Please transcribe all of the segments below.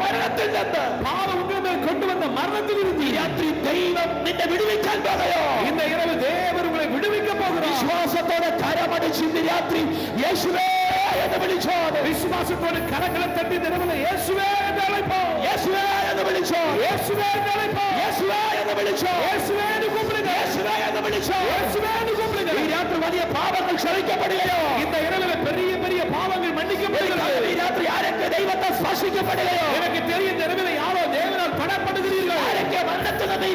മരണത്തിൽ നിന്ന് പാപം ഉണ്ടെന്ന് കൊണ്ടുവന്ന മരണത്തിൽ നിന്ന് രാത്രി ദൈവം നിന്നെ വിടുവിക്കാൻ പോകയോ ഇന്ന് ഇറവ് ദേവർ ഉള്ള വിടുവിക്കാൻ പോകുന്നു വിശ്വാസത്തോടെ കരമടിച്ച് ഇന്ന് രാത്രി യേശുവേ എന്ന് വിളിച്ചോ വിശ്വാസത്തോടെ കരങ്ങളെ തട്ടി നിലവിലെ യേശുവേ എന്ന് അழைപ്പോ യേശുവേ എന്ന് വിളിച്ചോ യേശുവേ എന്ന് അழைപ്പോ യേശുവേ എന്ന് വിളിച്ചോ യേശുവേ എന്ന് കുമ്പിടുക യേശുവേ എന്ന് വിളിച്ചോ യേശുവേ എന്ന് കുമ്പിടുക ഈ രാത്രി വലിയ പാപങ്ങൾ ക്ഷണിക്കപ്പെടുകയോ ഇന്ന് ഇറവിലെ പെരിയ പെരിയ പാപങ്ങൾ മണ്ണിക്കപ്പെടുകയോ ഈ രാത്രി ആരൊക്കെ ദൈവത്തെ സ്പർശിക്കപ്പെടുകയോ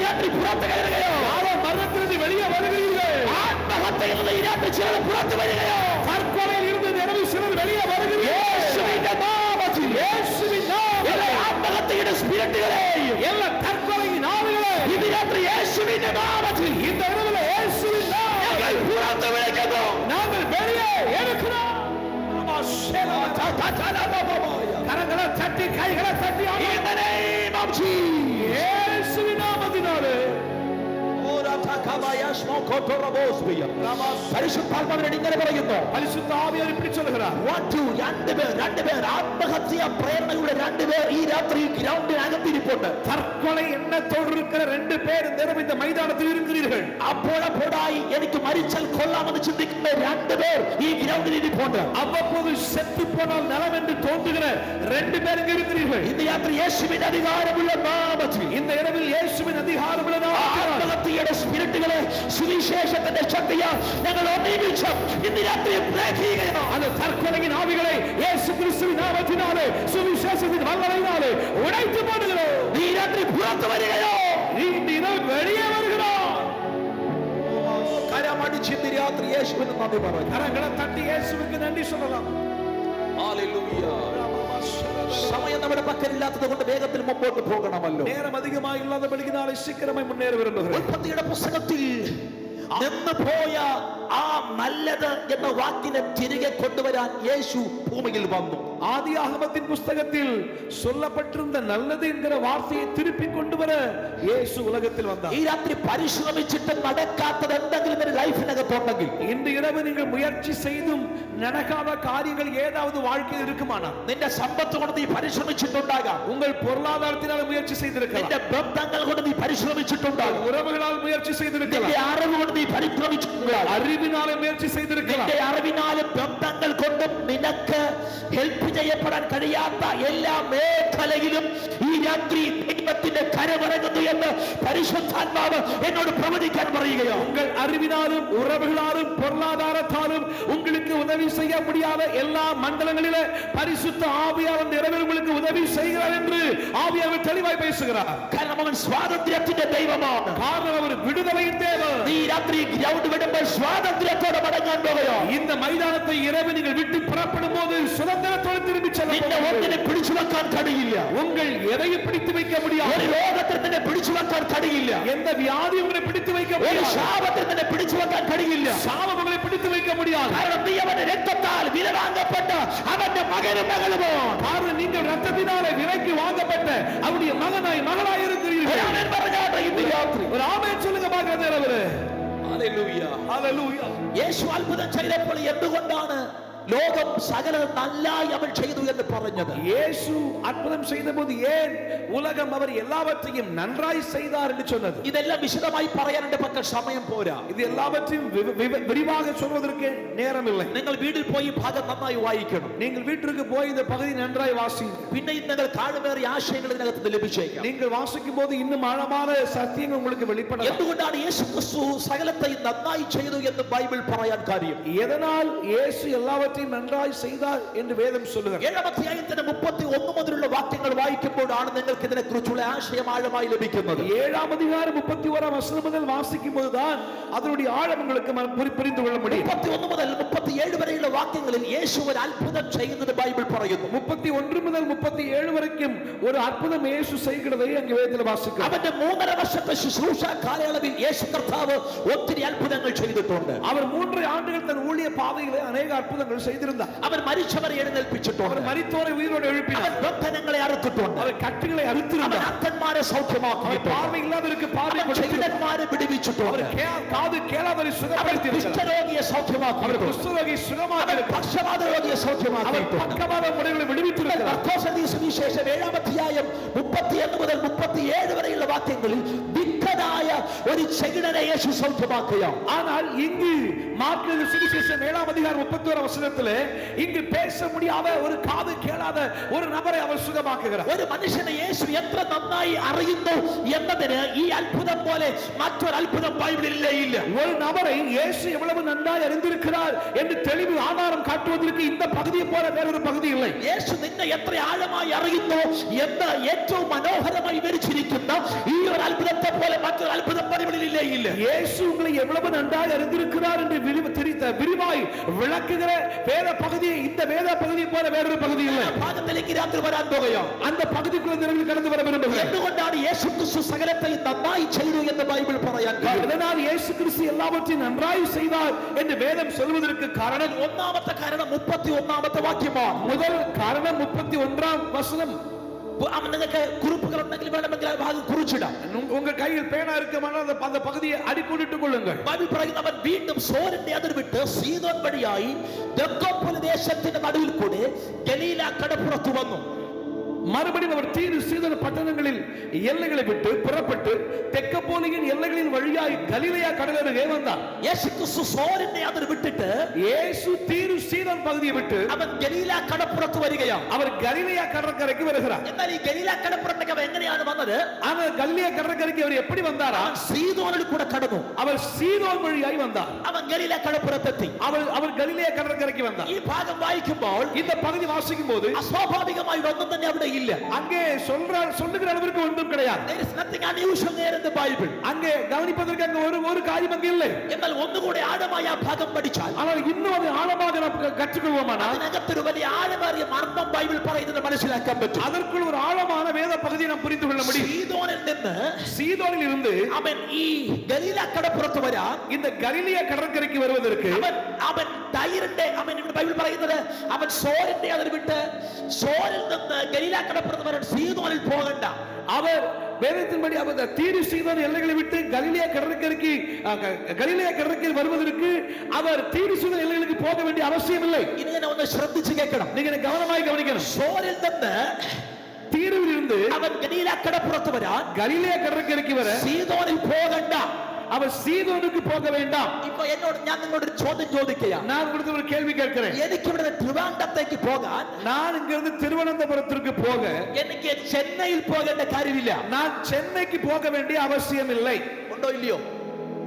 உயிராற்றி புறத்து வருகையோ யாரோ மரணத்திலிருந்து வெளியே வருகிறீர்கள்? ஆத்மஹத்தையிலிருந்து உயிராற்றி சிலர் புறத்து வருகையோ தற்கொலையில் இருந்து நினைவு சிலர் வெளியே வருகிறீர்கள். நாமத்தில். இயேசுவின் நாமம் எல்லா ஆத்மஹத்தையின் ஸ்பிரிட்டுகளே. எல்லா தற்கொலையின் நாவுகளே இது என்று இயேசுவின் நாமத்தில். இந்த இடத்துல இயேசுவின் நாமம் புறத்து விளக்கிறோம் நாங்கள் வெளியே எடுக்கிறோம். கரங்களை தட்டி கைகளை தட்டி പരിശുദ്ധാത്മാവിനോട് ഇങ്ങനെ പറയുന്നു பரிசுத்த ஆவியார் இப்படி சொல்லுகிறார் One, two, രണ്ടുപേർ രണ്ടുപേർ ആത്മഹത്യ പ്രേരണയുടെ രണ്ടുപേർ ഈ രാത്രി ഗ്രൗണ്ടിനകത്തിരിപ്പുണ്ട് தற்கொலை எண்ணத்தோடு இருக்கிற ரெண்டு பேர் இந்த இரவு இந்த மைதானத்தில் இருக்கிறீர்கள் അപ്പോഴപ്പോഴായി എനിക്ക് മരിച്ചാൽ കൊള്ളാമെന്ന് ചിന്തിക്കുന്ന രണ്ടുപേർ ഈ ഗ്രൗണ്ടിൽ ഇരിപ്പുണ്ട് அவ்வப்போது செத்து போனால் நலம் என்று தோன்றுகிற ரெண்டு பேர் இங்க இருக்கிறீர்கள் ഇന്ന് രാത്രി യേശുവിന്റെ അധികാരമുള്ള നാമത്തിൽ இந்த இரவில் இயேசுவின் அதிகாரமுள்ள நாமத்தினால் ആത്മഹത്യയുടെ കെട്ടുകളെ സുവിശേഷത്തിന്റെ ശക്തിയാ ഞങ്ങൾ ഒന്നിച്ചു ഇന്ന് രാത്രി അത് തർക്കുടങ്ങിയ ആവികളെ യേശു ക്രിസ്തുവിൻ നാമത്തിനാല് സുവിശേഷത്തിൻ വല്ലവയിനാല് ഉടയ്ത്തു പോടുകളോ നീ രാത്രി പുറത്തു വരികയോ വെളിയെ വരുകയോ കരമടിച്ച് രാത്രി യേശുവിന് നന്ദി പറഞ്ഞു കരങ്ങളെ തട്ടി യേശുവിന് നന്ദി ചൊല്ലലാം സമയം നമ്മുടെ പക്കലില്ലാത്തത് കൊണ്ട് വേഗത്തിൽ മുമ്പോട്ട് പോകണമല്ലോ நேரம் அதிகமாக இல்லாதபடிக்கு சீக்கிரமாய் முன்னேற விரும்புகிறேன் ഉൽപ്പത്തിയുടെ പുസ്തകത്തിൽ നിന്ന് പോയ ആ നല്ലത് എന്ന വാക്കിനെ തിരികെ കൊണ്ടുവരാൻ യേശു ഭൂമിയിൽ വന്നു ஆதியாகமத்தின் புஸ்தகத்தில் சொல்லப்பட்டிருந்த நல்லது என்கிற வார்த்தையை திருப்பி கொண்டு வர இயேசு உலகத்தில் வந்தார் ഈ രാത്രി പരിശ്രമിച്ചിട്ട് നടക്കാത്തത് എന്തെങ്കിലും ഒരു ലൈഫിനകത്തുണ്ടെങ്കിൽ இன்று இரவு நீங்கள் முயற்சி செய்தும் നടക്കാവ കാര്യങ്ങൾ ഏതാവത് വാഴ്ക്കയിൽ ഇരിക്കുമാണ് നിന്റെ സമ്പത്ത് കൊണ്ട് നീ പരിശ്രമിച്ചിട്ടുണ്ടാകാം ഉങ്ങൾ പൊരുളാധാരത്തിനാൽ മുയർച്ച ചെയ്തിരിക്കുക നിന്റെ ബന്ധങ്ങൾ കൊണ്ട് നീ പരിശ്രമിച്ചിട്ടുണ്ടാകും ഉറവുകളാൽ മുയർച്ച ചെയ്തിരിക്കുക നിന്റെ അറിവ് കൊണ്ട് നീ പരിശ്രമിച്ചിട്ടുണ്ടാകും അറിവിനാലെ മുയർച്ച ചെയ്തിരിക്കുക നിന്റെ അറിവിനാലും ബന്ധങ്ങൾ കൊണ്ടും നിനക്ക് ഹെൽപ്പ് ചെയ്യപ്പെടാൻ കഴിയാത്ത എല്ലാ മേഖലയിലും ഈ രാത്രി ദൈവത്തിന്റെ കരമിറങ്ങുന്നു എന്ന് പരിശുദ്ധാത്മാവ് എന്നോട് പ്രവചിക്കാൻ പറയുകയോ உங்கள் அறிவினாலும் உறவுகளாலும் பொருளாதாரத்தாலும் உங்களுக்கு உதவி செய்ய முடியாத எல்லா மண்டலங்களிலே பரிசுத்த ஆவியார் அந்த இரவில் உங்களுக்கு உதவி செய்கிறார் என்று ஆவியார் தெளிவாய் பேசுகிறார் കാരണം അവൻ സ്വാതന്ത്ര്യത്തിന്റെ ദൈവമാണ് காரணம் அவர் விடுதலையின் தேவன் നീ രാത്രി ഗ്രൗണ്ട് വിടുമ്പോൾ സ്വാതന്ത്ര്യത്തോടെ മടങ്ങാൻ പോകുകയോ இந்த மைதானத்தை இரவு நீங்கள் விட்டு புறப்படும் போது சுதந்திரத்தோடு திரும்பி செல்ல നിന്നെ போகிறீர்கள். ഒന്നിനെ പിടിച്ചു വെക്കാൻ കഴിയില്ല உங்கள் எதையும் பிடித்து வைக்க முடியாது ഒരു രോഗത്തിന് തന്നെ പിടിച്ചു വെക്കാൻ കഴിയില്ല എന്ത വ്യാധി ഉങ്ങളെ പിടിച്ചു വയ്ക്കാൻ ഒരു ശാപത്തിന് തന്നെ പിടിച്ചു വെക്കാൻ കഴിയില്ല ശാപം ഉങ്ങളെ പിടിച്ചു വയ്ക്കാൻ മുടിയാൽ കാരണം നീ അവന്റെ രക്തത്താൽ വില വാങ്ങപ്പെട്ട അവന്റെ മകനും മകളുമോ കാരണം നിന്റെ രക്തത്തിനാലെ വിലയ്ക്ക് വാങ്ങപ്പെട്ട് അവന്റെ മകനായി മകളായി ഒരു ആമേൻ ചൊല്ലുക പാക്കുന്ന നേരം അവര് യേശു അത്ഭുതം ചെയ്തപ്പോൾ എന്തുകൊണ്ടാണ് ലോകം സകലം നല്ലായി അവൻ ചെയ്തു എന്ന് പറഞ്ഞത് இயேசு அற்புதம் செய்தபோது ஏன் உலகம் அவர் எல்லாவற்றையும் நன்றாய் செய்தார் என்று சொன்னது ഇതെല്ലാം വിശദമായി പറയാൻ എന്റെ പക്കൽ സമയം പോരാ இது எல்லாவற்றையும் வி- வி- விரிவாக சொல்வதற்கு நேரம் இல்லை നിങ്ങൾ വീട്ടിൽ പോയി ഈ ഭാഗം നന്നായി വായിക്കണം நீங்கள் வீட்டிற்கு போய் இந்த பகுதி நன்றாய் வாசி പിന്നെ ഇന്ന് നിങ്ങൾ കാണുമേറിയ ആശയങ്ങൾ ഇതിനകത്ത് നിന്ന് ലഭിച്ചേക്കാം நீங்கள் வாசிக்கும் போது இன்னும் ஆழமான சத்தியங்கள் உங்களுக்கு வெளிப்படலாம் എന്തുകൊണ്ടാണ് യേശു ക്രിസ്തു സകലത്തെയും നന്നായി ചെയ്തു എന്ന് ബൈബിൾ പറയാൻ കാര്യം எதனால் இயேசு எல்லாவற்றையும் நன்றாய் செய்தார் என்று வேதம் சொல்லுகிறது ഏഴാം അധ്യായത്തിന്റെ മുപ്പത്തി ഒന്ന് മുതലുള്ള വാക്യങ്ങൾ വായിക്കുമ്പോഴാണ് നിങ്ങൾക്ക് ഇതിനെ കുറിച്ചുള്ള ആശയം ആഴമായി ലഭിക്കുന്നത് ஏழாம் அதிகாரம் முப்பத்தி ஓராம் வசனம் முதல் வாசிக்கும் போதுதான் அதனுடைய ஆழம் உங்களுக்கு ம- புரி- புரிந்து கொள்ள முடியும் മുപ്പത്തി ഒന്ന് മുതൽ മുപ്പത്തിയേഴ് വരെയുള്ള വാക്യങ്ങളിൽ യേശു ഒരു അത്ഭുതം ചെയ്യുന്നത് ബൈബിൾ പറയുന്നു முப்பத்தி ஒன்று முதல் முப்பத்தி ஏழு வரைக்கும் ஒரு அற்புதம் இயேசு செய்கிறதை அங்கு வேதத்தில் வாசிக்கிறோம் അവന്റെ മൂന്നര വർഷത്തെ ശുശ്രൂഷ കാലയളവിൽ യേശു കർത്താവ് ഒത്തിരി അത്ഭുതങ്ങൾ ചെയ്തിട്ടുണ്ട് அவர் மூன்று ஆண்டுகள் தன் ஊழிய பாதையிலே அநேக அற்புதங்கள் செய்திருந்தார் അവൻ മരിച്ചവരെ എഴുന്നേൽപ്പിച്ചിട്ടുണ്ട് அவர் மரித்தோரை உயிரோடு எழுப்பினார் അവൻ ബന്ധനങ്ങളെ അറുത്തിട്ടുണ്ട് அவர் கட்டுகளை അവൻ அறுத்திருந்தார் അന്ധന്മാരെ அவர் സൗഖ്യമാക്കിയിട്ടുണ്ട് பார்வை இல்லாதவருக்கு பார்வை അവൻ கொடுத்திருந்தார் ചെകിടന്മാരെ அவர் വിടുവിച്ചിട്ടുണ്ട് கே- காது கேளாதவரை അവൻ சுகப்படுத்தியிருக்கிறார் കുഷ്ഠരോഗിയെ அவர் സൗഖ്യമാക്കിയിട്ടുണ്ട് குஷ்டரோகி അവൻ சுகமாக പക്ഷപാത രോഗിയെ அவர் സൗഖ്യമാക്കിയിട്ടുണ്ട് பக்கவாத முறைகளை விடுவித்திருக்கிறார் മർക്കോസ് സുവിശേഷം ഏഴാം അധ്യായം മുപ്പത്തിയൊന്ന് മുതൽ മുപ്പത്തിയേഴ് വരെയുള്ള വാക്യങ്ങളിൽ വിക്കനായ ഒരു ചെകിടനെ യേശു സൗഖ്യമാക്കുകയാണ് ஆனால் இங்கு மார்க்கு சுவிசேஷம் ஏழாம் அதிகாரம் முப்பத்தி ஒரு வசனத்துல இங்கு பேச முடியாத ஒரு காது கேளாத ஒரு நபரை அவர் சுகமாக்குகிறார் ഒരു മനുഷ്യനെ യേശു എത്ര നന്നായി അറിയുന്നു എന്നതിന് ഈ അത്ഭുതം പോലെ മറ്റൊരു അത്ഭുതം ബൈബിളിലേ ഇല്ല ஒரு நபரை இயேசு எவ்வளவு நன்றாய் அறிந்திருக்கிறார் என்று தெளிவு ஆதாரம் காட்டுவதற்கு இந்த பகுதியை போல வேறொரு பகுதி இல்லை യേശു നിന്നെ എത്ര ആഴമായി അറിയുന്നു എന്ന് ഏറ്റവും മനോഹരമായി വിവരിച്ചിരിക്കുന്ന ഈ ഒരു അത്ഭുതത്തെ പോലെ മറ്റൊരു അത്ഭുതം ബൈബിളിലേ ഇല്ല இயேசு உங்களை எவ்வளவு நன்றாய் அறிந்திருக்கிறார் என்று விரிவு தெரித்த விரிவாய் விளக்குகிற வேத பகுதியை இந்த வேத பகுதியை போல வேறொரு பகுதி இல்லை ഭാഗത്തിലേക്ക് രാത്രി വരാൻ പോകുകയാണ് அந்த பகுதிக்குள்ள நிறவில் கடந்து வர விரும்புகிறேன் എന്തുകൊണ്ടാണ് യേശു ക്രിസ്തു സകലത്തെയും നന്നായി ചെയ്തു എന്ന് ബൈബിൾ പറയാൻ കാരണം இதனால் இயேசு கிறிஸ்து எல்லாவற்றையும் நன்றாய் செய்தார் என்று வேதம் சொல்வதற்கு காரணம் அதன் ഒന്നാമത്തെ കാരണം മുപ്പത്തി ഒന്നാമത്തെ വാക്യമാണ് മുതൽ കാരണം മുപ്പത്തി ഒന്നാം വസനം നിങ്ങൾക്ക് കുറിപ്പുകൾ ഉണ്ടെങ്കിൽ വേണമെങ്കിൽ ഭാഗം കുറിച്ചിടാം உங்க கையில் பேனா இருக்குமானால் அந்த அந்த பகுதியை அடிக்கோடிட்டுக் கொள்ளுங்கள் ബൈബിൾ പറയുന്നു അവൻ വീണ്ടും സോറിന്റെ അതിർ വിട്ട് സീതോൻ വഴിയായി ദക്കോപ്പുല ദേശത്തിന്റെ നടുവിൽ കൂടെ ഗലീല കടപ്പുറത്ത് വന്നു மறுபடியும் அவர் தீரு சீதன பட்டணங்களில் எல்லைகளை விட்டு புறப்பட்டு தெக்கப்போலியின் எல்லைகளின் வழியாய் கலிலையா கடலருகே வந்தார் യേശു ക്രിസ്തു സോറിന്റെ അതിർ വിട്ടിട്ട് இயேசு தீரு சீதன் பகுதியை விட்டு അവൻ ഗലീല കടപ്പുറത്ത് വരികയാണ് அவர் கலிலையா கடற்கரைக்கு வருகிறார் എന്നാൽ ഈ ഗലീല കടപ്പുറത്തേക്ക് അവൻ എങ്ങനെയാണ് വന്നത് ஆனால் கலிலையா கடற்கரைக்கு அவர் எப்படி வந்தாரா അവൻ സീതോനിൽ കൂടെ കടന്നു அவர் சீதோன் வழியாய் வந்தார் അവൻ ഗലീല കടപ്പുറത്തെത്തി அவர் அவர் கலிலையா கடற்கரைக்கு வந்தார் ഈ ഭാഗം വായിക്കുമ്പോൾ இந்த பகுதி வாசிக்கும் போது അസ്വാഭാവികമായി ഒന്നും തന്നെ അവിടെ ഇല്ല அங்கே சொல்றார் சொல்லுகிற அளவிற்கு ஒன்றும் கிடையாது There is nothing unusual there in the Bible. அங்கே கவனிப்பதற்கு அங்க ஒரு ஒரு காரியம் அங்கே இல்லை എന്നാൽ ഒന്നുകൂടെ ആഴമായി ആ ഭാഗം പഠിച്ചാൽ ஆனால் இன்னும் அது ஆழமாக நாம் க- கற்றுக்கொள்வோமானால் അതിനകത്തൊരു വലിയ ആഴമേറിയ മർമ്മം ബൈബിൾ പറയുന്നത് മനസ്സിലാക്കാൻ പറ്റും அதற்குள் ஒரு ஆழமான வேத பகுதியை நாம் புரிந்து கொள்ள முடியும் സീതോനിൽ നിന്ന് சீதோனில் இருந்து അവൻ ഈ ഗലീല കടപ്പുറത്ത് വരാൻ இந்த கலிலியா கடற்கரைக்கு வருவதற்கு അവൻ അവൻ തൈറിന്റെ അവൻ ഇവിടെ ബൈബിൾ പറയുന്നത് അവൻ സോറിന്റെ അതിൽ വിട്ട് സോറിൽ നിന്ന് ഗലീല കടപ്പുറത്ത് വരാൻ സീതോനിൽ പോകണ്ട அவர் வேதத்தின்படி அவர் இந்த தீரு சீதோன் எல்லைகளை விட்டு கலிலியா கடற்கரைக்கு அஹ், க- கலிலியா கடற்கரைக்கு வருவதற்கு அவர் தீரு சீதோன் எல்லைகளுக்கு போக வேண்டிய அவசியம் இல்லை ഇങ്ങനെ ഒന്ന് ശ്രദ്ധിച്ച് കേൾക്കണം நீங்க இதை கவனமாய் கவனிக்கணும் സോറിൽ നിന്ന് தீருவில் இருந்து അവൻ ഗലീല കടപ്പുറത്ത് വരാൻ கலிலியா கடற்கரைக்கு வர സീതോനിൽ പോകണ്ട അവൻ സീതോനിക്ക് പോക വേണ്ട ഇപ്പൊ എന്നോട് ഞാൻ നിങ്ങളോട് ഒരു ചോദ്യം ചോദിക്കുക ഞാൻ ഇവിടുന്ന് ഒരു കേൾവി കേൾക്കണേ എനിക്ക് ഇവിടെ തിരുവനന്തപുരത്തേക്ക് പോകാൻ ഞാൻ ഇങ്ങനെ തിരുവനന്തപുരത്തേക്ക് പോക എനിക്ക് ചെന്നൈയിൽ പോകേണ്ട കാര്യമില്ല ഞാൻ ചെന്നൈക്ക് പോക വേണ്ടി ആവശ്യമില്ല ഉണ്ടോ ഇല്ലയോ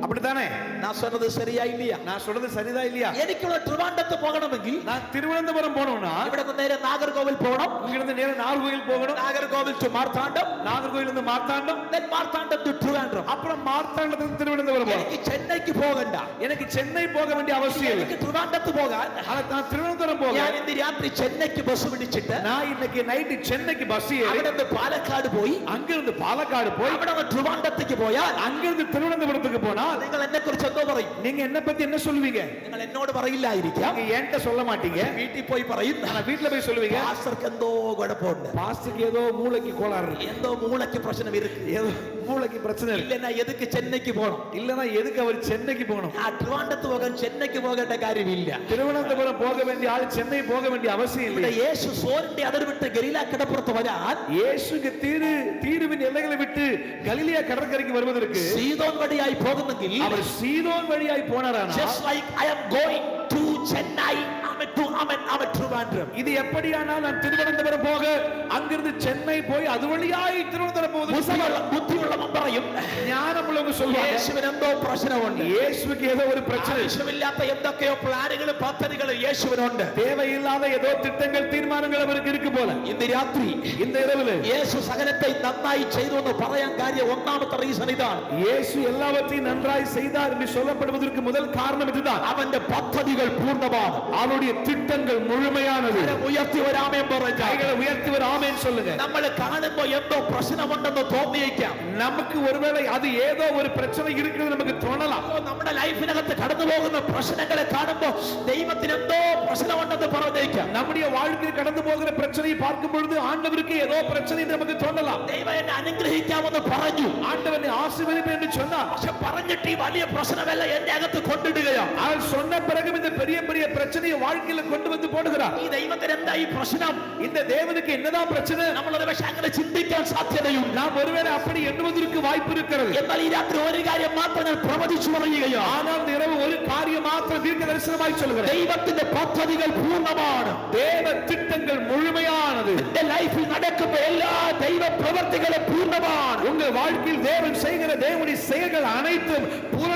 அப்படித்தானே ഞാൻ சொன்னது ശരിയാ ഇല്ലയാ நான் சொல்றது சரிதா இல்லையா എനിക്കിവിടെ ട്രിവാൻഡത്ത് പോകണമെങ്കിൽ நான் திருவனந்தபுரம் போனோம்னா ഇവിടെ നിന്ന് നേരെ നാഗർകോവിൽ പോകണം இங்கிருந்து நேர நாகர்கோயில் போகணும் നാഗർകോവിൽ ടു മാർത്താണ്ഡം நாகர்கோயில் இருந்து மார்த்தாண்டம் then மார்த்தாண்டம் to ട്രിവാൻഡ്രം அப்புறம் மார்த்தாண்டத்துக்கு திருவனந்தபுரம் போகணும் എനിക്ക് ചെന്നൈക്ക് പോകണ്ട எனக்கு சென்னை போக வேண்டிய அவசியம் இல்லை എനിക്ക് ട്രിവാൻഡത്ത് പോകാൻ ஆனா நான் திருவனந்தபுரம் போக ഞാൻ ഇന്ന് രാത്രി ചെന്നൈക്ക് ബസ് പിടിച്ചിട്ട് நான் இன்னைக்கு நைட்டு சென்னைக்கு பஸ் ஏறி അവിടെ നിന്ന് പാലക്കാട് പോയി அங்கிருந்து பாலக்காடு போய் അവിടെ നിന്ന് ട്രിവാൻഡത്തേക്ക് പോയാൽ அங்கிருந்து திருவனந்தபுரத்துக்கு போனால் നിങ്ങൾ എന്നെ കുറിച്ച് എന്തോ പറയും நீங்க என்ன பத்தி என்ன சொல்லுவீங்க നിങ്ങൾ എന്നോട് പറയില്ലായിരിക്കാം நீங்க என்கிட்ட சொல்ல மாட்டீங்க വീട്ടിൽ പോയി പറയും ஆனா வீட்ல போய் சொல்லுவீங்க പാസ്റ്റർക്ക് എന്തോ കുഴപ്പമുണ്ട് பாஸ்டருக்கு ஏதோ மூளைக்கு கோளாறு இருக்கு എന്തോ മൂളയ്ക്ക് പ്രശ്നം ഇരിക്കും ഏതോ மூளைக்கு பிரச்சனை இருக்கு ഇല്ലെന്നാ എതുക്ക് ചെന്നൈക്ക് പോകണം இல்லனா எதுக்கு அவர் சென்னைக்கு போகணும் ആ ട്രിവാൻഡത്ത് പോകാൻ ചെന്നൈക്ക് പോകേണ്ട കാര്യമില്ല திருவனந்தபுரம் போக வேண்டிய ஆள் சென்னை போக வேண்டிய அவசியம் ഇവിടെ இல்லை യേശു സോറിന്റെ അതിർ വിട്ട് ഗലീല കിടപ്പുറത്ത് വരാൻ இயேசுக்கு தீரு தீருவின் எல்லைகளை விட்டு கலிலியா கடற்கரைக்கு வருவதற்கு സീതോൻ വഴിയായി പോകുന്നെങ്കിൽ அவர் சீதோன் வழியாய் போனாரானா just like I am going to Chennai അവൻ to അവൻ അവൻ ട്രിവാൻഡ്രം இது எப்படியானால் நான் திருவனந்தபுரம் போக அங்கிருந்து சென்னை போய் அது வழியாய் திருவனந்தபுரம் போவது ബുദ്ധിയുള്ള ബുദ്ധിയുള്ളവൻ പറയും ஞானமுள்ளவங்க சொல்லுவாங்க യേശുവിന് എന്തോ പ്രശ്നമുണ്ട് இயேசுவுக்கு ஏதோ ஒரு பிரச்சனை ആവശ്യമില്ലാത്ത എന്തൊക്കെയോ പ്ലാനുകളും പദ്ധതികളും യേശുവിനുണ്ട് தேவையில்லாத ஏதோ திட்டங்கள் தீர்மானங்கள் அவருக்கு இருக்கு போல ഇന്ന് രാത്രി இந்த இரவுல യേശു സകലത്തെ നന്നായി ചെയ്തു എന്ന് പറയാൻ കാര്യം ഒന്നാമത്തെ റീസൺ ഇതാണ് இயேசு எல்லாவற்றையும் நன்றாய் செய்தார் என்று சொல்லப்படுவதற்கு முதல் காரணம் இதுதான் അവന്റെ പദ്ധതികൾ പൂർണ്ണമാണ് அவருடைய திட்டங்கள் முழுமையானது കരം ഉയർത്തി വരാമേ പറഞ്ഞാൽ கைகளை உயர்த்துவர் ஆமேன்னு சொல்லுங்க നമ്മൾ കാണുമ്പോ എന്തോ പ്രശ്നമുണ്ടെന്ന് തോന്നിയേക്കാം நமக்கு நமக்கு ஒருவேளை அது ஏதோ ஒரு பிரச்சனை இருக்கிறது நமக்கு தோணலாம் ഓ, നമ്മുടെ ലൈഫിനകത്ത് കടന്നു പോകുന്ന പ്രശ്നങ്ങളെ കാണുമ്പോ ദൈവത്തിന് എന്തോ പ്രശ്നമുണ്ടെന്ന് പറഞ്ഞേക്കാം நம்முடைய வாழ்க்கையில் கடந்து போகிற பிரச்சனையை பார்க்கும் பொழுது ஆண்டவருக்கு ஏதோ பிரச்சனை என்று நமக்கு தோணலாம் ദൈവം എന്നെ അനുഗ്രഹിക്കാമെന്ന് പറഞ്ഞു ஆண்டவனை ஆசீர்வதிப்பு என்று சொன்னார் പക്ഷെ പറഞ്ഞിട്ട് ഈ വലിയ പ്രശ്നമെല്ലാം എന്റെ അകത്ത് കൊണ്ടിടുകയാണ് அவர் சொன்ன பிறகு இந்த பெரிய பெரிய பிரச்சனையை வாழ்க்கையில கொண்டு வந்து போடுகிறார் ഈ ദൈവത്തിന് എന്താ ഈ പ്രശ്നം இந்த தேவனுக்கு என்னதான் பிரச்சனை നമ്മളൊരു പക്ഷെ അങ്ങനെ ചിന്തിക്കാൻ സാധ്യതയുണ്ട് நாம் ஒருவேளை அப்படி எண்ணுவதற்கு வாய்ப்பு இருக்கிறது എന്നാൽ ഈ രാത്രി ഒരു കാര്യം മാത്രം ഞാൻ പ്രവചിച്ചു പറയുകയാണ് ஆனால் இந்த இரவு ஒரு காரியம் மாத்திரம் தீர்க்க தரிசனமாய் சொல்கிறேன் ദൈവത്തിന്റെ പദ്ധതികൾ പൂർണ്ണമാണ് தேவ திட்டங்கள் முழுமையானது എന്റെ ലൈഫിൽ നടക്കുന്ന എല്ലാ ദൈവ പ്രവർത്തികളും പൂർണ്ണമാണ് உங்கள் வாழ்க்கையில் தேவன் செய்கிற தேவனுடைய செயல்கள் அனைத்தும் பூரணமானது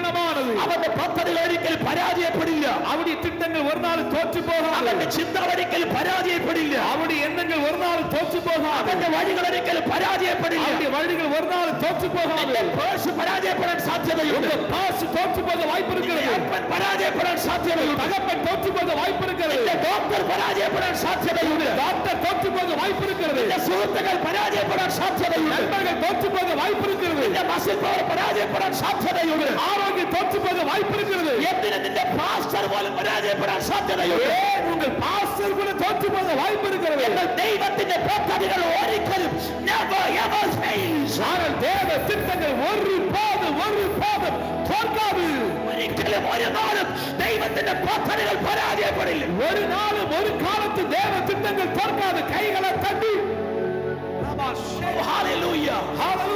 അവന്റെ പദ്ധതികൾ പരാജയപ്പെടില്ല അവിടെ തിട്ടങ്ങൾ ഒരു നാൾ തോറ്റു പോകാം അവന്റെ ചിന്താവരിക്കൽ പരാജയപ്പെടില്ല അവിടെ എന്തെങ്കിൽ ഒരു നാൾ തോറ്റു പോകാം അവന്റെ വഴികൾ ഒരിക്കലും പരാജയപ്പെടില്ല അവന്റെ വഴികൾ ഒരു നാൾ തോറ്റു പോകാം പേഴ്സ് പരാജയപ്പെടാൻ സാധ്യതയുണ്ട് പേഴ്സ് തോറ്റു പോകാൻ വായ്പെടുക്കരുത് അപ്പൻ പരാജയപ്പെടാൻ സാധ്യതയുണ്ട് തകപ്പൻ തോറ്റു പോകാൻ വായ്പെടുക്കരുത് ഡോക്ടർ പരാജയപ്പെടാൻ സാധ്യതയുണ്ട് ഡോക്ടർ തോറ്റു പോകാൻ വായ്പെടുക്കരുത് സുഹൃത്തുക്കൾ പരാജയപ്പെടാൻ സാധ്യതയുണ്ട് നന്മകൾ തോറ്റു പോകാൻ വായ്പെടുക്കരുത് മസിൽ പവർ പരാജയപ്പെടാൻ സാധ്യതയുണ്ട് ആരോഗ്യം തോറ്റു പോകാൻ வாய்ப்பு இருக்கிறது. எந்திரத்தின் பாஸ்டர் போலும் பராஜயப்படாத சாத்தியதையுண்டு உங்கள் பாஸ்டர் கூட தோற்று போக வாய்ப்பு இருக்கிறது. எங்கள் தெய்வத்தின் போக்கடிகள் ஓடிக்கிறது never ever fails. ஆனால் தேவ திட்டங்கள் ஒரு பாதம் ஒரு பாதம் தோற்காது. ஒரிக்கலும் ஒரு நாளும் தெய்வத்தின் போக்கடிகள் பராஜயப்படில்லை ஒரு நாளும் ஒரு காலத்து தேவ திட்டங்கள் தோற்காது. கைகளை தட்டி. Hallelujah. Hallelujah.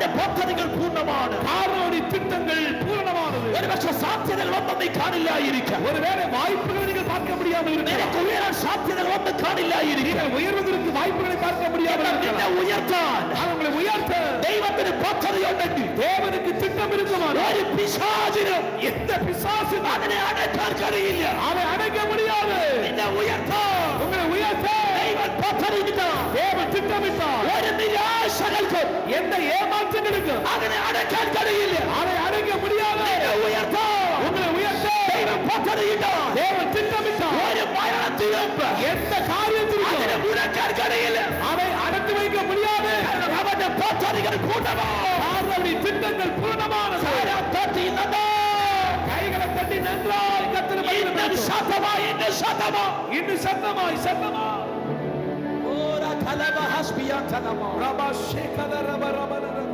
அவருடைய பദ്ധதிகள் பூர்ணமான காரோடி திட்டங்கள் பூர்ணமானது. ஒரு பட்ச சாத்தியங்கள் ஒன்றை காணில்லா இருக்க ஒருவேளை வாய்ப்புகளை நீங்கள் பார்க்க முடியாமல் இருக்க உயர சாத்தியங்கள் ஒன்று காணில்லா இருக்க உயர்வதற்கு வாய்ப்புகளை பார்க்க முடியாமல் உயர்த்தான்? அவங்களை உயர்த்த. தெய்வத்தின் பத்தது ஒன்று தேவனுக்கு திட்டம் இருக்குமா ஒரு பிசாசினம் எந்த பிசாசு அதனை அடைத்தால் கரையில் அதை அடைக்க முடியாது. உயர்த்தா உங்களை உயர்த்த. தெய்வன் பத்தது சகல்பம். எந்த ஏமாற்றங்களுக்கும் அதனை அடக்க கடையில் அதை அடக்க முடியாது. உயர்த்தா. உங்களை உயர்த்தா. தெய்வம் பத்தடையிட்டா தேவன் திட்டமிட்டா ஒரு மரணத்தையும் எந்த காரியத்திற்கும் முடக்க கடையில் அதை அடக்கி வைக்க முடியாது. அவர்கள் பத்தடிகள் கூட்டமா அவருடைய திட்டங்கள் பூர்ணமான தட்டி நந்தா கைகளை தட்டி நன்றாய் கத்திர சத்தமா? இன்னும் சத்தமா? இன்னும் சத்தமாய் சத்தமா. Rabba Hashbiyatalama, Rabba Shekada, Rabba Rabba Rabba.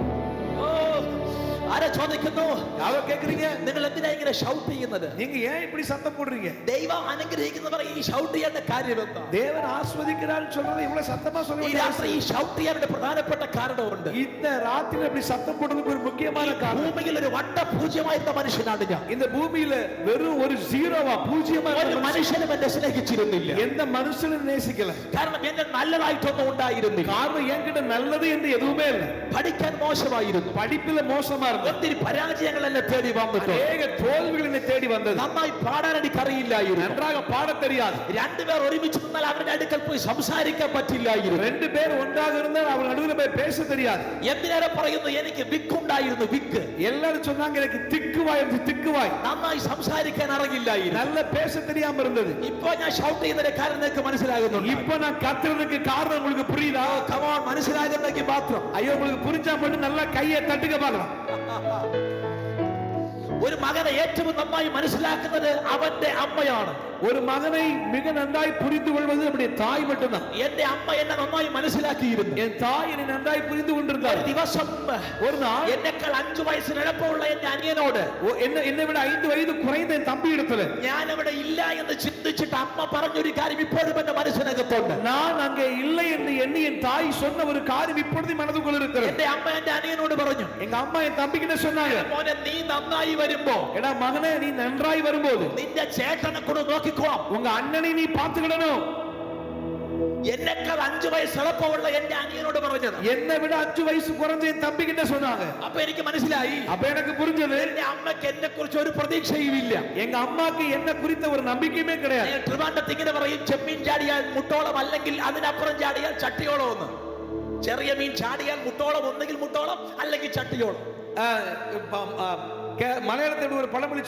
ആരെ ചോദിക്കുന്നു யாரோ கேக்குறீங்க നിങ്ങൾ എന്തിനാ ഇങ്ങനെ ഷൗട്ട് ചെയ്യുന്നത് நீங்க ஏன் இப்படி சத்தம் போடுறீங்க ദൈവം അനുഗ്രഹിക്കുന്നവർ ഈ ഷൗട്ട് ചെയ്യേണ്ട കാര്യം എന്താ தேவன் ஆஸ்வதிக்கிறான்னு சொல்றதை இவ்வளவு சத்தமா சொல்ல ഈ வேண்டிய രാത്രി ഈ ഷൗട്ട് ചെയ്യാനുള്ള പ്രധാനപ്പെട്ട കാരണമുണ്ട് அவசியம் இந்த ராத்திரி அப்படி சத்தம் போடுறதுக்கு ஒரு முக்கியமான காரணம் ഭൂമിയിൽ ഒരു വട്ട പൂജ്യമായിരുന്ന മനുഷ്യനാണ് ഞാൻ இந்த பூமியில வெறும் ஒரு ஜீரோவா பூஜ்ஜியமா ഒരു இருந்த மனுஷன் മനുഷ്യനും എന്നെ സ്നേഹിച്ചിരുന്നില്ല எந்த மனுஷனும் நேசிக்கல കാരണം എന്നെ നല്ലതായിട്ടൊന്നും ഉണ്ടായിരുന്നില്ല காரணம் என்கிட்ட நல்லது என்று எதுவுமே இல்ல പഠിക്കാൻ മോശമായിരുന്നു படிப்புல மோசமா இருந்தது ഒത്തിരി പരാജയങ്ങൾ എന്നെ തേടി വന്നിട്ടുണ്ട് அநேக தோல்விகள் என்னை தேடி வந்தது നന്നായി പാടാൻ എനിക്കറിയില്ലായിരുന്നു நன்றாக பாடத் தெரியாது രണ്ടുപേർ ഒരുമിച്ച് നിന്നാൽ അവരുടെ അടുക്കൽ പോയി സംസാരിക്കാൻ പറ്റില്ലായിരുന്നു ரெண்டு பேர் ஒன்றாக இருந்தால் அவர் நடுவில் போய் பேச தெரியாது എന്തിനേറെ പറയുന്നു എനിക്ക് വിക്കുണ്ടായിരുന്നു വിക്ക് எல்லாரும் சொன்னாங்க எனக்கு திக்குவாய் என்று திக்குவாய் നന്നായി സംസാരിക്കാൻ അറിയില്ലായിരുന്നു நல்ல பேச தெரியாம இருந்தது ഇപ്പൊ ഞാൻ ഷൗട്ട് ചെയ്യുന്നതിന്റെ കാര്യം നിങ്ങൾക്ക് മനസ്സിലാകുന്നുണ്ട് இப்ப நான் கத்துறதுக்கு காரணம் உங்களுக்கு புரியுதா കമോൺ മനസ്സിലാകുന്നെങ്കിൽ മാത്രം ஐயோ உங்களுக்கு புரிஞ்சா மட்டும் நல்லா கையை தட்டுக்க பார்க்கலாம் ഒരു മകനെ ഏറ്റവും നന്നായി മനസ്സിലാക്കുന്നത് അവന്റെ അമ്മയാണ്. ஒரு மகனை மிக நன்றாய் புரிந்து கொள்வது நம்முடைய தாய் மட்டும்தான் എന്റെ അമ്മ എന്നെ നന്നായി മനസ്സിലാക്കിയിരുന്നു என் தாய் என்னை நன்றாய் புரிந்து ഒരു கொண்டிருந்தார் ദിവസം ஒரு நாள் എന്നെക്കാൾ അഞ്ചു വയസ്സിന് എളുപ്പമുള്ള എന്റെ അനിയനോട് ஓ- என்ன என்னை விட ஐந்து வயது குறைந்த என் தம்பி இடத்துல ഞാൻ അവിടെ ഇല്ല എന്ന് ചിന്തിച്ചിട്ട് അമ്മ പറഞ്ഞൊരു കാര്യം ഇപ്പോഴും എന്റെ മനസ്സിനകത്തുണ്ട് நான் அங்கே இல்லை என்று எண்ணி என் தாய் சொன்ன ஒரு காரியம் இப்பொழுது மனதுக்குள் இருக்கிறது എന്റെ അമ്മ എന്റെ അനിയനോട് പറഞ്ഞു எங்க அம்மா என் தம்பி கிட்ட சொன்னாங்க മോനെ നീ നന്നായി വരുമ്പോ எடா மகனே நீ நன்றாய் வரும்போது നിന്റെ ചേട്ടനെ കൂടെ നോക്കിക്കോളാം உங்க அண்ணனை நீ பார்த்துக்கிடணும் എന്നെക്കാൾ അഞ്ചു വയസ്സ് എളുപ്പമുള്ള എന്റെ അനിയനോട് പറഞ്ഞത് என்னை விட அஞ்சு வயசு குறைஞ்ச என் தம்பி கிட்ட சொன்னாங்க അപ്പൊ എനിക്ക് മനസ്സിലായി அப்ப எனக்கு புரிஞ்சது എന്റെ അമ്മയ്ക്ക് എന്നെ കുറിച്ച് ഒരു പ്രതീക്ഷയുമില്ല எங்க அம்மாக்கு என்ன குறித்த ஒரு நம்பிக்கையுமே கிடையாது ഞാൻ ട്രിവാൻഡ്രത്ത് ഇങ്ങനെ പറയും ചെമ്മീൻ ചാടിയാൽ മുട്ടോളം അല്ലെങ്കിൽ അതിനപ്പുറം ചാടിയാൽ ചട്ടിയോളം ഒന്ന് ചെറിയ മീൻ ചാടിയാൽ മുട്ടോളം ഒന്നെങ്കിൽ മുട്ടോളം അല്ലെങ്കിൽ ചട്ടിയോളം ஆஹ் இப்ப, ஆஹ், கே- மலையாளத்துல ஒரு பழமொழி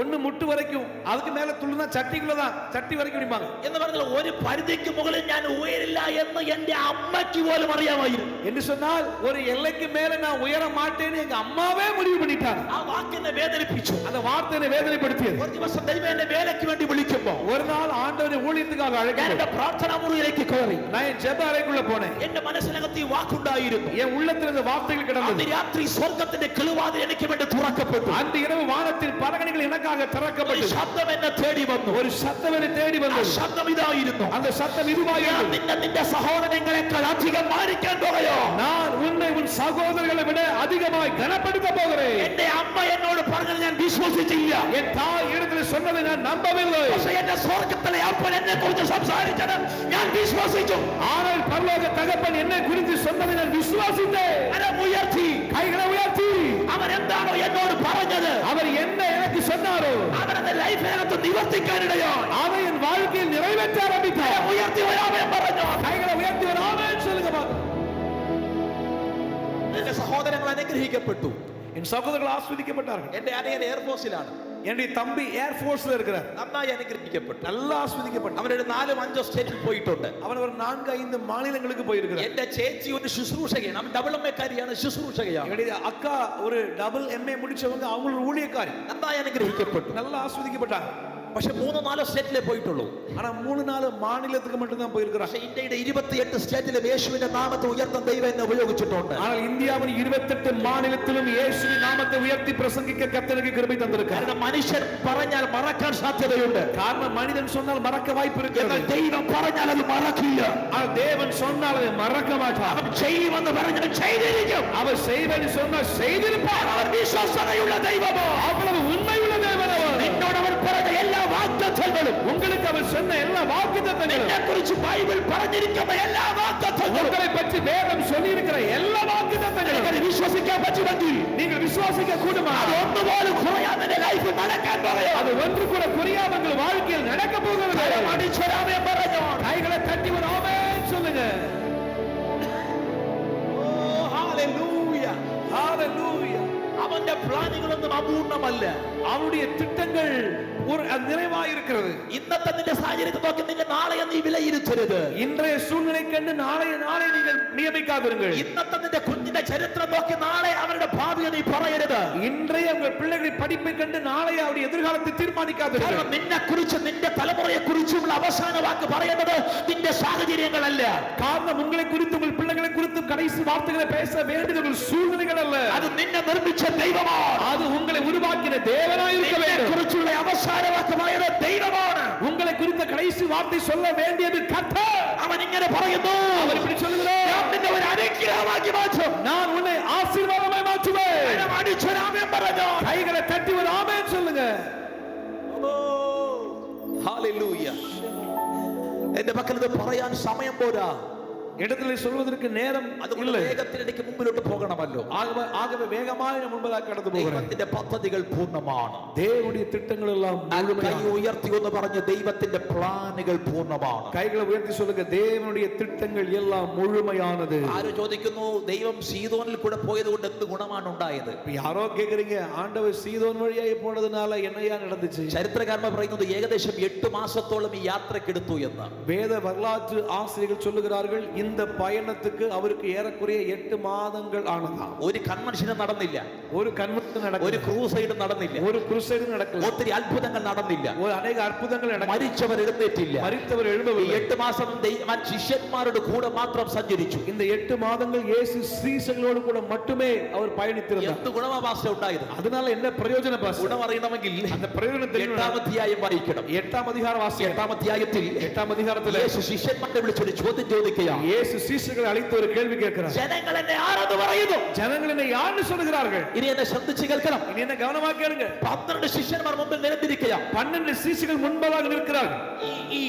ஒன்று മുട്ട് വരയ്ക്കും അതിന് മേലെ തുള്ളുന്ന ചട്ടികളതാ ചട്ടി വരയ്ക്കും ഇടിപ്പാങ്ക എന്ന് പറഞ്ഞാൽ ഒരു പരിധിക്ക് മുകളിൽ ഞാൻ ഉയരില്ല എന്ന് എന്റെ അമ്മയ്ക്ക് പോലും അറിയാമായിരുന്നു എന്ന് சொன்னால் ഒരു എല്ലയ്ക്ക് മേലെ ഞാൻ ഉയര മാട്ടേന്ന് എന്റെ അമ്മാവേ മുടിവ് പണിട്ടാണ് ആ വാക്കിനെ വേദനിപ്പിച്ചു അത് വാർത്തനെ വേദനപ്പെടുത്തിയത് ഒരു ദിവസം ദൈവം എന്നെ വേലയ്ക്ക് വേണ്ടി വിളിക്കുമ്പോൾ ഒരു നാൾ ആണ്ടവനെ ഊഴിയത്തുക്കാക ഞാൻ എന്റെ പ്രാർത്ഥന മുറിയിലേക്ക് കയറി ഞാൻ ജപ അറയ്ക്കുള്ള പോണേ എന്റെ മനസ്സിനകത്ത് ഈ വാക്കുണ്ടായിരുന്നു എൻ ഉള്ളത്തിൽ വാർത്തകൾ കിടന്നു രാത്രി സ്വർഗത്തിന്റെ കിളിവാതിൽ എനിക്ക് വേണ്ടി തുറക്കപ്പെട്ടു അന്ന് ഇരവ് വാനത്തിൽ പറകണികൾ ഇണക്ക എതക്കാക തുറക്കപ്പെട്ടു ശബ്ദം എന്നെ തേടി വന്നു ഒരു ശബ്ദം എന്നെ തേടി വന്നു ശബ്ദം ഇതായിരുന്നു അത് ശബ്ദം ഇതുമായിരുന്നു നിന്നെ നിന്റെ സഹോദരങ്ങളെക്കാൾ അധികം മാനിക്കാൻ പോകയോ ഞാൻ ഉന്നെ ഉൻ സഹോദരങ്ങളെ വിട അധികമായി ഗണപ്പെടുത്താൻ പോകേ എന്റെ അമ്മ എന്നോട് പറഞ്ഞത് ഞാൻ വിശ്വസിച്ചില്ല എൻ തായ് എടുത്ത് സ്വന്തം ഞാൻ നമ്പവില്ലേ പക്ഷേ എന്റെ സ്വർഗത്തിലെ അപ്പൻ എന്നെ കുറിച്ച് സംസാരിച്ചത് ഞാൻ വിശ്വസിച്ചു ആണോ പരലോക തകപ്പൻ എന്നെ കുറിച്ച് സ്വന്തം ഞാൻ വിശ്വസിച്ചേ മുയർത്തി കൈകളെ നിവർത്തിക്കാനിടയോ அதை என் வாழ்க்கையில் நிறைவேற்ற ஆரம்பித்தார் ഉയർത്തി വരാമൻ പറഞ്ഞു கைகளை உயர்த்தி ஒரு ஆமென் சொல்லுங்க பாக்கலாம் എന്റെ സഹോദരങ്ങൾ അനുഗ്രഹിക്കപ്പെട്ടു என் சகோதரர்கள் ஆஸ்வதிக்கப்பட்டார்கள் എന്റെ അനിയൻ എയർഫോഴ്സിലാണ് என்னுடைய தம்பி ஏர்ஃபோர்ஸ்ல இருக்கிறார் നന്നായി അനുഗ്രഹിക്കപ്പെട്ടു நல்லா ஆஸ்வதிக்கப்பட்டார் അവനൊരു നാലും അഞ്ചോ സ്റ്റേറ്റിൽ പോയിട്ടുണ്ട് அவன் ஒரு நான்கு ஐந்து மாநிலங்களுக்கு போயிருக்கிறார் എന്റെ ചേച്ചി ഒരു ശുശ്രൂഷകയാണ് അവൻ ഡബിൾ എമ്മക്കാരിയാണ് ശുശ്രൂഷകയാണ് என்னுடைய அக்கா ஒரு டபுள் எம்ஏ முடிச்சவங்க அவங்க ஒரு ஊழியக்காரி നന്നായി അനുഗ്രഹിക്കപ്പെട്ടു நல்லா ஆஸ்வதிக்கப்பட்டாங்க പക്ഷെ മൂന്നോ നാലോ സ്റ്റേറ്റിലേ പോയിട്ടുള്ളൂ ஆனா மூணு நாலு மாநிலத்துக்கு மட்டும் தான் போயிருக்கிறாங்க പക്ഷെ ഇന്ത്യയുടെ ഇരുപത്തിയെട്ട് സ്റ്റേറ്റിലും യേശുവിന്റെ നാമത്തെ ഉയർത്താൻ ദൈവം എന്നെ ഉപയോഗിച്ചിട്ടുണ്ട് ஆனால் இந்தியாவின் இருபத்தெட்டு மாநிலத்திலும் இயேசுவின் நாமத்தை உயர்த்தி பிரசங்கிக்க கத்தனுக்கு கிருபை தந்திருக்கார் കാരണം മനുഷ്യൻ പറഞ്ഞാൽ മറക്കാൻ സാധ്യതയുണ്ട് காரணம் மனிதன் சொன்னால் மறக்க வாய்ப்பு എന്നാൽ இருக்கிறது ദൈവം പറഞ്ഞാൽ അത് മറക്കില്ല ஆனால் தேவன் சொன்னால் அதை மறக்க மாட்டார் അവൻ ചെയ്യുമെന്ന് പറഞ്ഞാൽ ചെയ്തിരിക്കും அவர் செய்வதை சொன்னால் செய்திருப்பார் അവൻ വിശ്വസതയുള്ള ദൈവമോ அவ்வளவு உண்மையுள்ள വാഗ്ദത്തങ്ങളും உங்களுக்கு அவர் சொன்ன எல்லா வாக்குத்தத்தங்களும் നിന്നെ കുറിച്ച് ബൈബിൾ പറഞ്ഞിരിക്കുന്ന എല്ലാ വാഗ്ദത്തങ്ങളും உங்களை பற்றி வேதம் சொல்லி இருக்கிற எல்லா வாக்குத்தத்தங்களும் നിനക്കത് വിശ്വസിക്കാൻ പറ്റുമെങ്കിൽ நீங்கள் விசுவாசிக்க கூடுமா അത് ഒന്നുപോലും കുറയാൻ നിന്റെ ലൈഫ് നടക്കാൻ പറയോ அது ஒன்று கூட புரியாம உங்கள் வாழ்க்கையில் நடக்க போகிறது അടിച്ചൊരാമേ പറഞ്ഞോ கைகளை தட்டி ஒரு ஆமென் சொல்லுங்க ഓ, ഹല്ലേലൂയ. ஹalleluya അവന്റെ പ്ലാനുകളൊന്നും അപൂർണമല്ല அவருடைய திட்டங்கள் ஒரு அது நிறைவாயிருக்கிறது ഇന്നത്തെ നിന്റെ സാഹചര്യത്തെ നോക്കി നിന്റെ നാളെ നീ വിലയിരുത്തരുത് இன்றைய சூழ்நிலை கண்டு நாளைய நாளை நீங்கள் நியமிக்காதிருங்கள் ഇന്നത്തെ നിന്റെ കുഞ്ഞിന്റെ ചരിത്രം നോക്കി നാളെ അവരുടെ ഭാവിയെ നീ പറയരുത് இன்றைய உங்கள் பிள்ளைகளின் படிப்பை கண்டு நாளைய அவருடைய எதிர்காலத்தை தீர்மானிக்காதிருங்கள் കാരണം നിന്നെ കുറിച്ച് നിന്റെ തലമുറയെ കുറിച്ചുള്ള അവസാന വാക്ക് പറയേണ്ടത് നിന്റെ സാഹചര്യങ്ങളല്ല காரணம் உங்களை குறித்து உங்கள் பிள்ளைகளை குறித்தும் கடைசி வார்த்தைகளை பேச வேண்டியது உங்கள் சூழ்நிலைகள் அல்ல അത് നിന്നെ നിർമ്മിച്ച ദൈവമാണ് அது உங்களை உருவாக்கின தேவனாயிருக்க അവസാനവാക്യമായത് ദൈവമാണ്. ഉങ്ങളെ കുറിച്ച് കടൈസി വാർത്ത ചൊല്ല വേണ്ടിയത് കഥ അവൻ ഇങ്ങനെ പറയുന്നു. അവൻ പിടിച്ചൊല്ലുന്നു ഞാൻ നിന്നെ ഒരു അനുഗ്രഹമാക്കി മാറ്റും. ഞാൻ ഉന്നെ ആശീർവാദമായി മാറ്റുവേ അടിച്ചൊരാമയം പറഞ്ഞു? കൈകളെ തട്ടി ഒരു ആമയം ചൊല്ലുക. എന്റെ മക്കൾ ഇത് പറയാൻ സമയം പോരാ. இடத்துல சொல்வதற்கு நேரம் അതുകൊണ്ട് இல்லை വേഗത്തിൽ എനിക്ക് മുമ്പിലോട്ട് പോകണമല്ലോ ஆகவே ஆகவே வேகமாக நான் முன்பதாக கடந்து போகிறேன் ദൈവത്തിന്റെ പദ്ധതികൾ പൂർണ്ണമാണ് தேவனுடைய திட்டங்கள் எல்லாம் കൈ முழுமையாக ഉയർത്തി എന്ന് പറഞ്ഞ് ദൈവത്തിന്റെ പ്ലാനുകൾ പൂർണ്ണമാണ് கைகளை உயர்த்தி சொல்லுங்க தேவனுடைய திட்டங்கள் எல்லாம் முழுமையானது ആര് ചോദിക്കുന്നു ദൈവം സീതോനിൽ കൂടെ പോയത് കൊണ്ട് എന്ത് ഗുണമാണ് ഉണ്ടായത് இப்ப யாரோ கேக்குறீங்க ஆண்டவர் சீதோன் வழியாய் போனதுனால என்னையா நடந்துச்சு ചരിത്രകാരന്മാർ പറയുന്നത് ഏകദേശം എട്ട് മാസത്തോളം ഈ യാത്രക്കെടുത്തു എന്ന് வேத வரலாற்று ஆசிரியர்கள் சொல்லுகிறார்கள் இந்த பயணத்துக்கு அவருக்கு ஏறக்குறைய எட்டு மாதங்கள் ஆனதா ஒரு கன்வென்ஷனும் நடந்தில்ல നടന്നില്ല ஒரு கன்வென்ஷன் ഒരു நடக்கல ക്രൂസൈഡും നടന്നില്ല ஒரு குருசைடும் நடக்கல ഒത്തിരി അത്ഭുതങ്ങൾ നടന്നില്ല ஒரு அநேக அற்புதங்கள் நடக்கல മരിച്ചവർ എഴുന്നേറ്റില്ല மரித்தவர் ഈ எழும்பவில்லை എട്ട് മാസം ദൈവം ശിഷ്യന്മാരുടെ കൂടെ മാത്രം സഞ്ചരിച്ചു இந்த எட்டு மாதங்கள் இயேசு ஸ்ரீசங்களோடு கூட மட்டுமே அவர் பயணித்திருந்தார் എന്ത് ഗുണമാഭാസ ഉണ്ടായത് அதனால என்ன பிரயோஜன பாஸ் ഗുണം അറിയണമെങ്കിൽ அந்த பிரயோஜனம் தெரியும் എട്ടാം അധ്യായം വായിക്കണം எட்டாம் அதிகார வாசி എട്ടാം അധ്യായത്തിൽ எட்டாம் அதிகாரத்துல യേശു ശിഷ്യന്മാരെ വിളിച്ചൊരു ചോദ്യം ചോദിക്കുകയാണ് இயேசு சீசர்களை அழைத்து ஒரு கேள்வி கேட்கிறார் ജനങ്ങൾ എന്നെ ആരെന്ന് പറയുന്നു ஜனங்கள் என்னை யாருன்னு சொல்லுகிறார்கள் ഇനി എന്നെ ശ്രദ്ധിച്ച് കേൾക്കണം. ഇനി എന്നെ ഗവനമാ പന്ത്രണ്ട് ശിഷ്യന്മാർ മുമ്പിൽ നിരത്തിരിക്കുക പന്ത്രണ്ട് ശിഷ്യകൾ മുൻപതാകെ നിൽക്കുക ഈ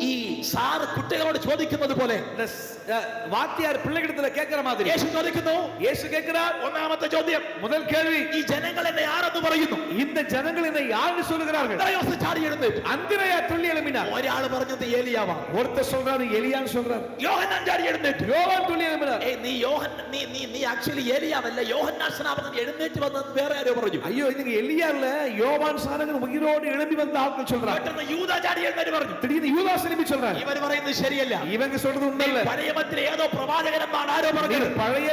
ഈ ഈ സാറ് കുട്ടികളോട് ചോദിക്കുന്നത് പോലെ இந்த ஸ்- அஹ், வாத்தியார் பிள்ளைகிடத்துல கேட்கிற மாதிரி യേശു ചോദിക്കുന്നു இயேசு கேட்கிறார் ഒന്നാമത്തെ ചോദ്യം முதல் கேள்வி ഈ ജനങ്ങൾ എന്നെ ആരെന്ന് പറയുന്നു இந்த ஜனங்கள் என்னை யாருன்னு சொல்லுகிறார்கள் അന്ത്രയോസ് ചാടി എഴുന്നേറ്റു அந்திரையா துள்ளி எழுப்பினார் ഒരാൾ പറഞ്ഞത് ഏലിയാവാ ஒருத்தர் சொல்றாரு எலியான்னு சொல்றாரு യോഹന്നാൻ ചാടി എഴുന്നേറ്റു யோவான் துள்ளி எழுப்பினார் ഏയ് നീ യോഹൻ നീ നീ നീ ആക്ച്വലി ഏലിയാവല്ല യോഹന്നാൻ സ്നാപകൻ എഴുന്നേറ്റ് വന്നത് വേറെ ആരോ പറഞ്ഞു ஐயோ நீங்க எலியா இல்ல யோவான் சானகன் உயிரோடு எழும்பி வந்த ஆட்கள் சொல்றாங்க പെട്ടെന്ന് യൂദാചാരി എന്നവര് പറഞ്ഞു திடீர்னு யூதாஸ் പറയുന്നത് ശരിയല്ല. ആരോ പഴയ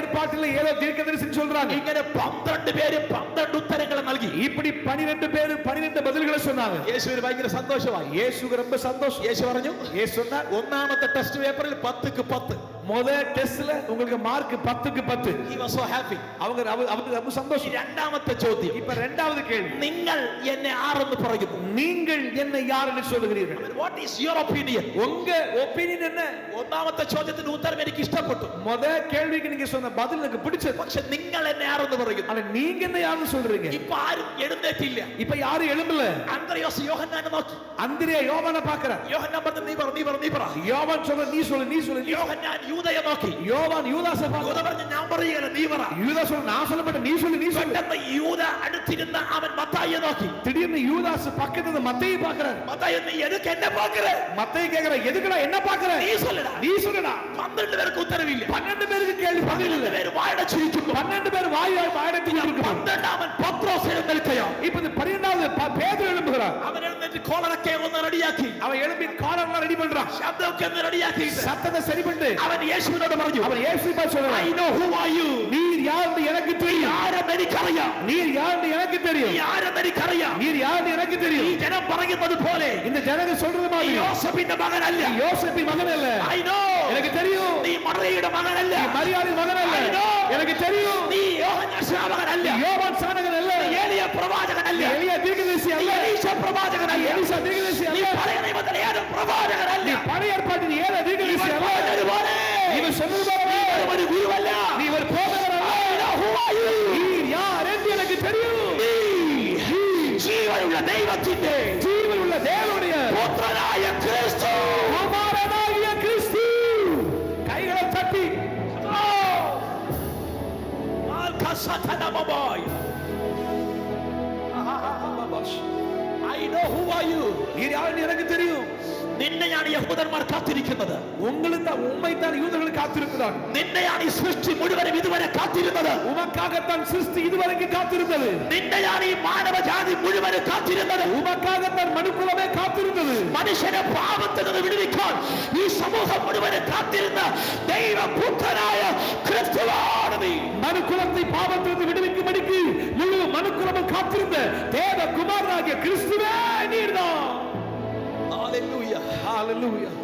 சொல்றாங்க ഇങ്ങനെ 12 പേര് 12 നൽകി. இப்படி 12 പേര് 12 சொன்னாங்க ரொம்ப സന്തോഷം. യേശു പറഞ്ഞു ഒന്നാമത്തെ ടെസ്റ്റ് പേപ്പറിൽ 10க்கு 10 முதல் டெஸ்ட்ல உங்களுக்கு மார்க் 10க்கு 10 he was so happy அவங்க அவங்க ரொம்ப சந்தோஷம் இரண்டாமത്തെ ചോദ്യം இப்ப இரண்டாவது கேள்வி நீங்கள் என்னை ஆரம்ப പറയുന്നു நீங்கள் என்னை யார் என்று சொல்கிறீர்கள் what is your opinion உங்க ஒபினியன் என்ன ഒന്നാമത്തെ ചോദ്യത്തിന് ഉത്തരം എനിക്ക് ഇഷ്ടപ്പെട്ടു முதல் கேள்விக்கு நீங்க சொன்ன பதில் எனக்கு பிடிச்சது പക്ഷെ നിങ്ങൾ എന്നെ ആരെന്ന് പറയുന്നു അല്ല നീങ്ക എന്നെ ആരെന്ന് சொல்றீங்க இப்ப ആരും എഴുന്നേറ്റില്ല இப்ப யாரும் எழும்பல അന്ത്രയോസ് യോഹന്നാനെ നോക്കി അന്ത്രേ യോഹന്നാ பார்க்கற യോഹന്നാ പറഞ്ഞു നീ പറ നീ പറ നീ പറ യോഹന്നാൻ சொல்ற നീ சொல்லு നീ சொல்லு യോഹന്നാൻ യൂതയമാക്കി യോവാൻ യൂദാസ് യൂത പറഞ്ഞു ഞാൻ പറയുകയല്ല നീ പറ യൂദാസ് നാസലപ്പെട്ട നീ ചൊല്ലി നീ പെട്ടെന്ന് യൂത അടുത്തിരുന്ന അവൻ മത്തായിയെ നോക്കി திடீர்னு யூதாஸ் பக்கத்துல மத்தேயை பார்க்கிறார் மத்தேய் நீ எதுக்கு என்ன பார்க்கிற மத்தேய் கேக்குற எதுக்குடா என்ன பார்க்கிற நீ சொல்லுடா நீ சொல்லுடா 12 பேருக்கு உத்தரவு இல்ல 12 பேருக்கு கேள்வி பதில் இல்ல பேர் வாயட சிரிச்சுக்கு 12 பேர் வாயாய் வாயடத்தில் இருக்கு 12 அவன் பத்ரோஸ் எழுந்திருக்கையா இப்போ 12வது பேதுரு எழும்புகிறான் அவன் எழுந்திட்டு கோலரக்கே ഒന്ന് റെഡിയാക്കി അവൻ എളുമ്പി കോളറെല്ലാം റെഡി പண்றான் ശബ്ദമൊക്കെ ഒന്ന് റെഡിയാക്കി ശബ്ദത്തെ ശരി പണ്ട് അവൻ அவன் இயேசுவினோட மறைஞ்சு அவன் இயேசு பார்த்து சொல்றான் I know who are you நீர் யார் எனக்கு தெரியும். யார் எனக்கு அறியா நீர் யார் எனக்கு தெரியும். யார் எனக்கு அறியா நீர் யார் எனக்கு தெரியும். நீ ஜனம் பறங்குவது போல. இந்த ஜனங்க சொல்றது மாதிரி. யோசேப்பின் மகன் அல்ல. யோசேப்பின் மகன் அல்ல. ஐ நோ எனக்கு தெரியும். நீ மரியாதை மகன் அல்ல. மரியாதை மகன் அல்ல. ஐ நோ எனக்கு ஜீவன் உள்ள தேவனுடைய புத்திரனாய கிறிஸ்து குமாரனாகிய கிறிஸ்து கைகளை தட்டி I know who are you. நீர் யார் எனக்கு தெரியும் നിന്നെയാണ് യഹൂദന്മാർ കാത്തിരിക്കുന്നത് ഉങ്ങളും ഉമ്മയ്ത്താണ് യൂതകൾ കാത്തിരുന്നത് നിന്നെയാണ് ഈ സൃഷ്ടി മുഴുവനും ഇതുവരെ കാത്തിരുന്നത് ഉമക്കാകത്താൻ സൃഷ്ടി ഇതുവരെയ്ക്ക് കാത്തിരുന്നത് നിന്നെയാണ് ഈ മാനവജാതി മുഴുവനും കാത്തിരുന്നത് ഉമക്കാകത്താൻ മനുക്കുളമേ കാത്തിരുന്നത് മനുഷ്യനെ പാപത്തിൽ നിന്ന് വിടുവിക്കാൻ ഈ സമൂഹം മുഴുവനും കാത്തിരുന്ന ദൈവപുത്രനായ ക്രിസ്തുവാണ് നീ മനുക്കുളത്തെ പാപത്തിൽ നിന്ന് വിടുവിക്കുമ്പടിക്ക് മുഴുവൻ മനുക്കുളമം കാത്തിരുന്ന് ദേവകുമാരനാകിയ ക്രിസ്തുവേ നീർന്നാ Hallelujah. ஹalleluya